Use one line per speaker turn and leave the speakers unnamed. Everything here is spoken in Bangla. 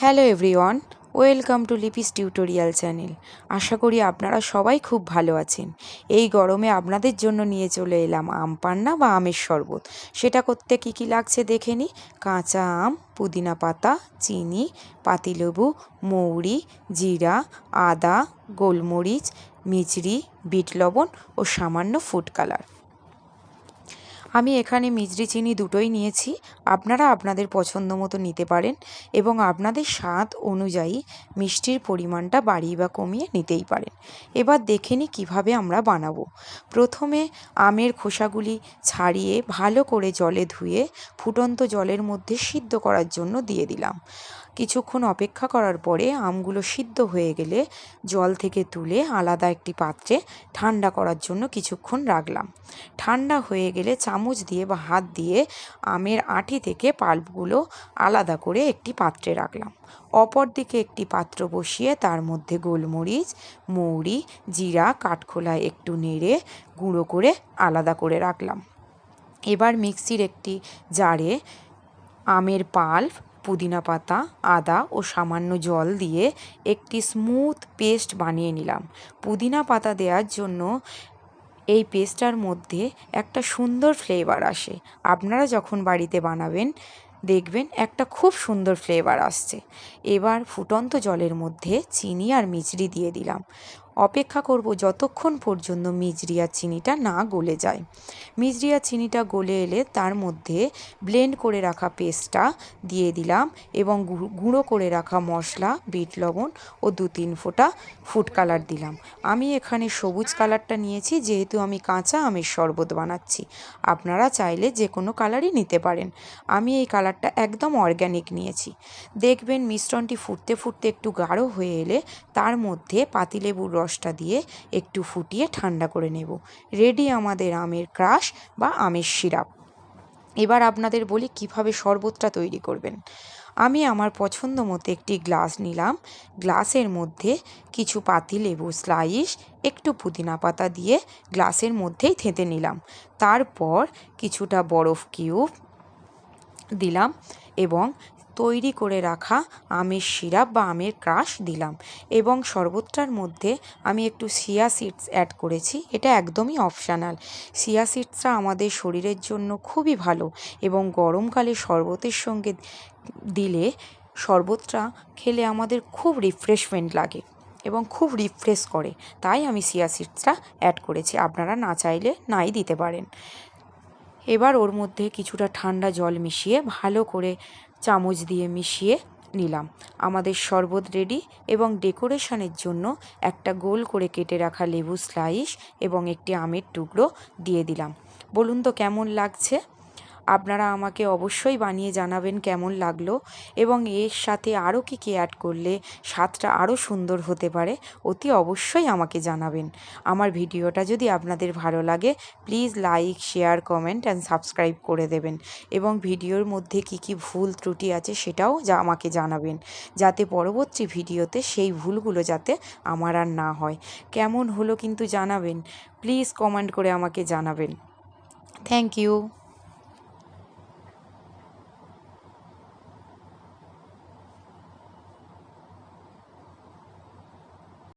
Hello everyone, welcome to Lipi's tutorial channel. আশা করি আপনারা সবাই খুব ভালো আছেন। এই গরমে আপনাদের জন্য নিয়ে চলে এলাম আম পান্না বা আমের শরবত। সেটা করতে কি কি লাগছে দেখে নিই। কাঁচা আম, পুদিনা পাতা, চিনি, পাতিলেবু, মৌরি, জিরা, আদা, গোলমরিচ মিচড়ি বিট লবণ ও সামান্য ফুড কালার। আমি এখানে মিজরি চিনি দুটোই নিয়েছি। আপনারা আপনাদের পছন্দ মতো নিতে পারেন এবং আপনাদের স্বাদ অনুযায়ী মিষ্টির পরিমাণটা বাড়িয়ে বা কমিয়ে নিতেই পারেন। এবার দেখে নিই কীভাবে আমরা বানাবো। প্রথমে আমের খোসাগুলি ছাড়িয়ে ভালো করে জলে ধুয়ে ফুটন্ত জলের মধ্যে সিদ্ধ করার জন্য দিয়ে দিলাম। কিছুক্ষণ অপেক্ষা করার পরে আমগুলো সিদ্ধ হয়ে গেলে জল থেকে তুলে আলাদা একটি পাত্রে ঠান্ডা করার জন্য কিছুক্ষণ রাখলাম। ঠান্ডা হয়ে গেলে চামচ দিয়ে বা হাত দিয়ে আমের আঁটি থেকে পাল্পগুলো আলাদা করে একটি পাত্রে রাখলাম। অপর দিকে একটি পাত্র বসিয়ে তার মধ্যে গোলমরিচ, মৌরি, জিরা কাঠখোলায় একটু নেড়ে গুঁড়ো করে আলাদা করে রাখলাম। এবার মিক্সির একটি জারে আমের পাল্প পুদিনা পাতা, আদা ও সামান্য জল দিয়ে একটি স্মুথ পেস্ট বানিয়ে নিলাম। পুদিনা পাতা দেওয়ার জন্য এই পেস্টটার মধ্যে একটা সুন্দর ফ্লেভার আসে। আপনারা যখন বাড়িতে বানাবেন, দেখবেন একটা খুব সুন্দর ফ্লেভার আসছে। এবার ফুটন্ত জলের মধ্যে চিনি আর মিচড়ি দিয়ে দিলাম। অপেক্ষা করব যতক্ষণ পর্যন্ত মিজরিয়া চিনিটা না গলে যায়। মিজরিয়া চিনিটা গলে এলে তার মধ্যে ব্লেন্ড করে রাখা পেস্টটা দিয়ে দিলাম এবং গুঁড়ো করে রাখা মশলা, বিট লবণ ও দু তিন ফোঁটা ফুড কালার দিলাম। আমি এখানে সবুজ কালারটা নিয়েছি, যেহেতু আমি কাঁচা আমের শরবত বানাচ্ছি। আপনারা চাইলে যে কোনো কালারই নিতে পারেন। আমি এই কালারটা একদম অর্গ্যানিক নিয়েছি। দেখবেন মিশ্রণটি ফুটতে ফুটতে একটু গাঢ় হয়ে এলে তার মধ্যে পাতিলেবুর রস রসটা দিয়ে একটু ফুটিয়ে ঠান্ডা করে নেব। রেডি আমাদের আমের ক্রাশ বা আমের সিরাপ। এবার আপনাদের বলি কীভাবে শরবতটা তৈরি করবেন। আমি আমার পছন্দ মতো একটি গ্লাস নিলাম। গ্লাসের মধ্যে কিছু পাতি লেবু স্লাইস, একটু পুদিনা পাতা দিয়ে গ্লাসের মধ্যেই থেঁতে নিলাম। তারপর কিছুটা বরফ কিউব দিলাম এবং তৈরি করে রাখা আমের সিরাপ বা আমের ক্রাশ দিলাম এবং শরবতটার মধ্যে আমি একটু সিয়া সিডস অ্যাড করেছি। এটা একদমই অপশানাল। সিয়া সিডসটা আমাদের শরীরের জন্য খুবই ভালো এবং গরমকালে শরবতের সঙ্গে দিলে শরবতটা খেলে আমাদের খুব রিফ্রেশমেন্ট লাগে এবং খুব রিফ্রেশ করে। তাই আমি সিয়া সিডসটা অ্যাড করেছি। আপনারা না চাইলে নাই দিতে পারেন। এবার ওর মধ্যে কিছুটা ঠান্ডা জল মিশিয়ে ভালো করে চামচ দিয়ে মিশিয়ে নিলাম। আমাদের শরবত রেডি এবং ডেকোরেশনের জন্য একটা গোল করে কেটে রাখা লেবু স্লাইস এবং একটি আমের টুকরো দিয়ে দিলাম। বলুন তো কেমন লাগছে? আপনারা আমাকে অবশ্যই বানিয়ে জানাবেন কেমন লাগল এবং এর সাথে আরও কী কী অ্যাড করলে স্বাদটা আরও সুন্দর হতে পারে, অতি অবশ্যই আমাকে জানাবেন। আমার ভিডিওটা যদি আপনাদের ভালো লাগে please like share comment and subscribe করে দেবেন এবং ভিডিওর মধ্যে কী কী ভুল ত্রুটি আছে সেটাও যা আমাকে জানাবেন যাতে পরবর্তী ভিডিওতে সেই ভুলগুলো যাতে আমার আর না হয়। কেমন হলো কিন্তু জানাবেন প্লিজ কমেন্ট করে আমাকে জানাবেন। Thank you